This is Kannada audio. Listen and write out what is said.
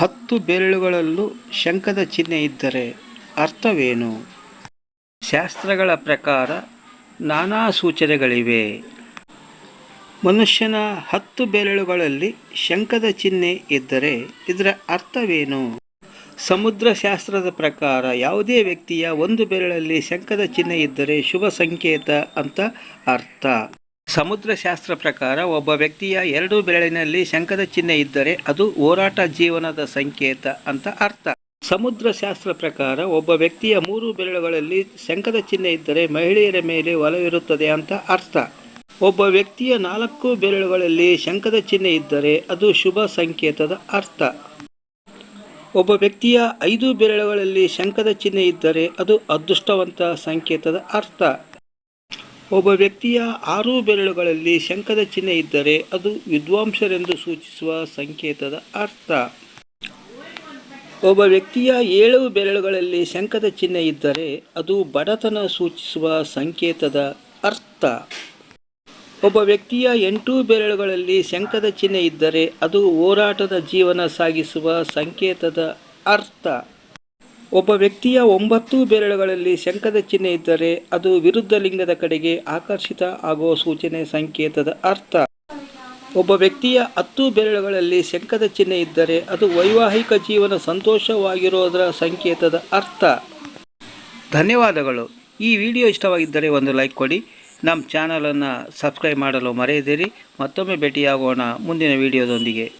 ಹತ್ತು ಬೆರಳುಗಳಲ್ಲೂ ಶಂಖದ ಚಿಹ್ನೆ ಇದ್ದರೆ ಅರ್ಥವೇನು? ಶಾಸ್ತ್ರಗಳ ಪ್ರಕಾರ ನಾನಾ ಸೂಚನೆಗಳಿವೆ. ಮನುಷ್ಯನ ಹತ್ತು ಬೆರಳುಗಳಲ್ಲಿ ಶಂಖದ ಚಿಹ್ನೆ ಇದ್ದರೆ ಇದರ ಅರ್ಥವೇನು? ಸಮುದ್ರ ಶಾಸ್ತ್ರದ ಪ್ರಕಾರ ಯಾವುದೇ ವ್ಯಕ್ತಿಯ ಒಂದು ಬೆರಳಲ್ಲಿ ಶಂಖದ ಚಿಹ್ನೆ ಇದ್ದರೆ ಶುಭ ಸಂಕೇತ ಅಂತ ಅರ್ಥ. ಸಮುದ್ರ ಶಾಸ್ತ್ರ ಪ್ರಕಾರ ಒಬ್ಬ ವ್ಯಕ್ತಿಯ ಎರಡು ಬೆರಳಿನಲ್ಲಿ ಶಂಕದ ಚಿಹ್ನೆ ಇದ್ದರೆ ಅದು ಹೋರಾಟ ಜೀವನದ ಸಂಕೇತ ಅಂತ ಅರ್ಥ. ಸಮುದ್ರ ಶಾಸ್ತ್ರ ಪ್ರಕಾರ ಒಬ್ಬ ವ್ಯಕ್ತಿಯ ಮೂರು ಬೆರಳುಗಳಲ್ಲಿ ಶಂಕದ ಚಿಹ್ನೆ ಇದ್ದರೆ ಮಹಿಳೆಯರ ಮೇಲೆ ಒಲವಿರುತ್ತದೆ ಅಂತ ಅರ್ಥ. ಒಬ್ಬ ವ್ಯಕ್ತಿಯ ನಾಲ್ಕು ಬೆರಳುಗಳಲ್ಲಿ ಶಂಕದ ಚಿಹ್ನೆ ಇದ್ದರೆ ಅದು ಶುಭ ಸಂಕೇತದ ಅರ್ಥ. ಒಬ್ಬ ವ್ಯಕ್ತಿಯ ಐದು ಬೆರಳುಗಳಲ್ಲಿ ಶಂಖದ ಚಿಹ್ನೆ ಇದ್ದರೆ ಅದು ಅದೃಷ್ಟವಂತ ಸಂಕೇತದ ಅರ್ಥ. ಒಬ್ಬ ವ್ಯಕ್ತಿಯ ಆರು ಬೆರಳುಗಳಲ್ಲಿ ಶಂಕದ ಚಿಹ್ನೆ ಇದ್ದರೆ ಅದು ವಿದ್ವಾಂಸರೆಂದು ಸೂಚಿಸುವ ಸಂಕೇತದ ಅರ್ಥ. ಒಬ್ಬ ವ್ಯಕ್ತಿಯ ಏಳು ಬೆರಳುಗಳಲ್ಲಿ ಶಂಕದ ಚಿಹ್ನೆ ಇದ್ದರೆ ಅದು ಬಡತನ ಸೂಚಿಸುವ ಸಂಕೇತದ ಅರ್ಥ. ಒಬ್ಬ ವ್ಯಕ್ತಿಯ ಎಂಟು ಬೆರಳುಗಳಲ್ಲಿ ಶಂಕದ ಚಿಹ್ನೆ ಇದ್ದರೆ ಅದು ಹೋರಾಟದ ಜೀವನ ಸಾಗಿಸುವ ಸಂಕೇತದ ಅರ್ಥ. ಒಬ್ಬ ವ್ಯಕ್ತಿಯ ಒಂಬತ್ತು ಬೆರಳುಗಳಲ್ಲಿ ಶಂಖದ ಚಿಹ್ನೆ ಇದ್ದರೆ ಅದು ವಿರುದ್ಧ ಲಿಂಗದ ಕಡೆಗೆ ಆಕರ್ಷಿತ ಆಗುವ ಸೂಚನೆ ಸಂಕೇತದ ಅರ್ಥ. ಒಬ್ಬ ವ್ಯಕ್ತಿಯ ಹತ್ತು ಬೆರಳುಗಳಲ್ಲಿ ಶಂಖದ ಚಿಹ್ನೆ ಇದ್ದರೆ ಅದು ವೈವಾಹಿಕ ಜೀವನ ಸಂತೋಷವಾಗಿರೋದರ ಸಂಕೇತದ ಅರ್ಥ. ಧನ್ಯವಾದಗಳು. ಈ ವಿಡಿಯೋ ಇಷ್ಟವಾಗಿದ್ದರೆ ಒಂದು ಲೈಕ್ ಕೊಡಿ. ನಮ್ಮ ಚಾನಲನ್ನು ಸಬ್ಸ್ಕ್ರೈಬ್ ಮಾಡಲು ಮರೆಯದಿರಿ. ಮತ್ತೊಮ್ಮೆ ಭೇಟಿಯಾಗೋಣ ಮುಂದಿನ ವಿಡಿಯೋದೊಂದಿಗೆ.